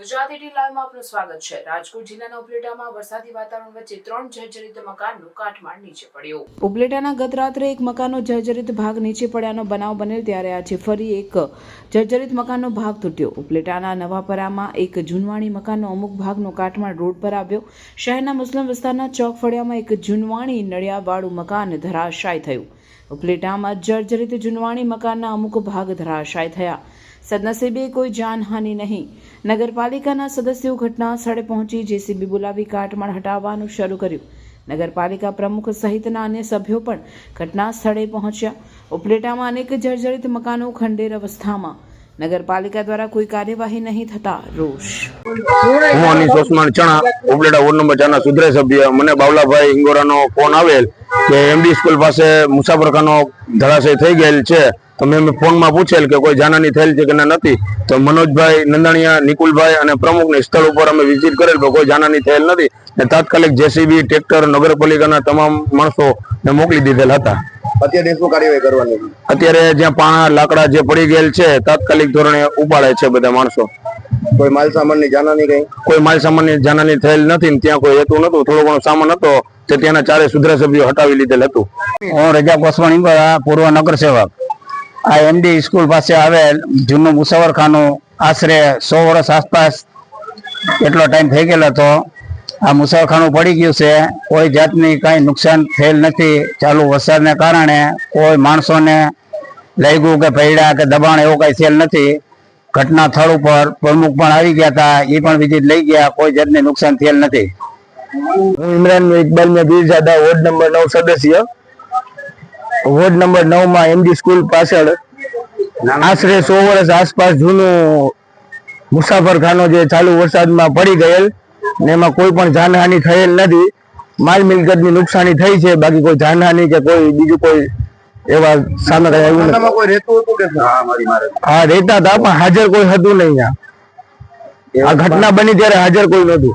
Gujarat at લાઈવમાં આપનું સ્વાગત છે. રાજકોટ જિલ્લાના ઉપલેટામાં વરસાદી વાતાવરણ વચ્ચે ત્રણ જર્જરિત મકાનનું કાટમાળ નીચે પડ્યું. ઉપલેટાના ગત રાત્રે એક મકાનનો જર્જરિત ભાગ નીચે પડ્યાનો બનાવ બનેલ ત્યારે આજે ફરી એક જર્જરિત મકાનનો ભાગ તૂટ્યો. ઉપલેટાના નવાપરામાં એક જૂનવાણી મકાનનો અમુક ભાગનો કાટમાળ રોડ પર આવ્યો. શહેરના મુસ્લિમ વિસ્તારના ચોક ફળિયામાં એક જૂનવાણી નળિયાવાળું મકાન ધરાશાય થયું. ઉપલેટામાં જર્જરિત જૂનવાણી મકાનના અમુક ભાગ ધરાશાય થયા. સદનસીબે કોઈ જાનહાનિ નહીં. નગરપાલિકાના સદસ્યો ઘટના સ્થળે પહોંચી જેસીબી બોલાવી કાટમાળ હટાવવાનું શરૂ કર્યું. નગરપાલિકા પ્રમુખ સહિતના અન્ય સભ્યો પણ ઘટના સ્થળે પહોંચ્યા. ઉપલેટામાં અનેક જર્જરિત મકાનો ખંડેર અવસ્થામાં. નગરપાલિકા દ્વારા કોઈ કાર્યવાહી નહીં થતા રોષ. હું અનીસ ઓસમાન ચણા ઉબલેડા વોર્ડ નંબર ચારના સુધરે સભ્ય મને બાવલાભાઈ હિંગોરાનો ફોન આવેલ કે એમડી સ્કૂલ પાસે મુસાફરખાનો ધરાશય થઈ ગયેલ છે. તો મેં ફોનમાં પૂછેલ કે કોઈ જાનહાની થયેલ છે કે ના નથી. તો મનોજભાઈ નંદાણીયા, નિકુલભાઈ અને પ્રમુખને સ્થળ ઉપર અમે વિઝિટ કરેલ, પણ કોઈ જાનહાની થયેલ નથી. ને તાત્કાલિક જેસીબી, ટ્રેક્ટર, નગરપાલિકાના તમામ માણસો મોકલી દીધેલ હતા. અત્યારે શું કાર્યવાહી કરવાની અત્યારે જ્યાં પાણા લાકડા જે પડી ગયેલ છે તાત્કાલિક ધોરણે ઉપાડે છે બધા માણસો. કોઈ માલ સામાનની જાનહાની કઈ કોઈ માલ સામાનની જાનહાની થયેલ નથી ત્યાં કોઈ હેતુ નતું થોડો ઘણો સામાન હતો તે ત્યાંના ચારે સુધરા સભ્યો હટાવી લીધેલ હતું. હું રજા ગોસ્વાણી પૂર્વ નગર સેવક આ એમડી સ્કૂલ પાસે આવેલ જૂનું મુસાફરખાનું આશરે સો વર્ષ આસપાસ એટલો ટાઈમ થઈ ગયેલો હતો. આ મુસાફરખાનું પડી ગયું છે. કોઈ જાતની કાંઈ નુકસાન થયેલ નથી. ચાલુ વરસાદને કારણે કોઈ માણસોને લાગ્યું કે પૈડા કે દબાણ એવું કાંઈ થયેલ નથી. ઘટના સ્થળ ઉપર પ્રમુખ પણ આવી ગયા હતા. એ પણ વિઝિટ લઈ ગયા. કોઈ જાતને નુકસાન થયેલ નથી. હું ઇમરાન ઇકબાલ મેં પીરજાદા વોર્ડ નંબર નવ સદસ્ય. વોર્ડ નંબર નવમાં એમડી સ્કૂલ પાછળ આશરે સો વર્ષ આસપાસ જૂનું મુસાફરખાનો જે ચાલુ વરસાદમાં પડી ગયેલ. ને એમાં કોઈ પણ જાનહાની થયેલ નથી. માલ મિલકતની નુકસાની થઈ છે બાકી કોઈ જાનહાની કે કોઈ બીજું કોઈ એવા સામે કઈ આવ્યું નથી. કોઈ રહેતું હતું હા રહેતા હતા પણ હાજર કોઈ હતું નહીં આ ઘટના બની ત્યારે હાજર કોઈ નહોતું.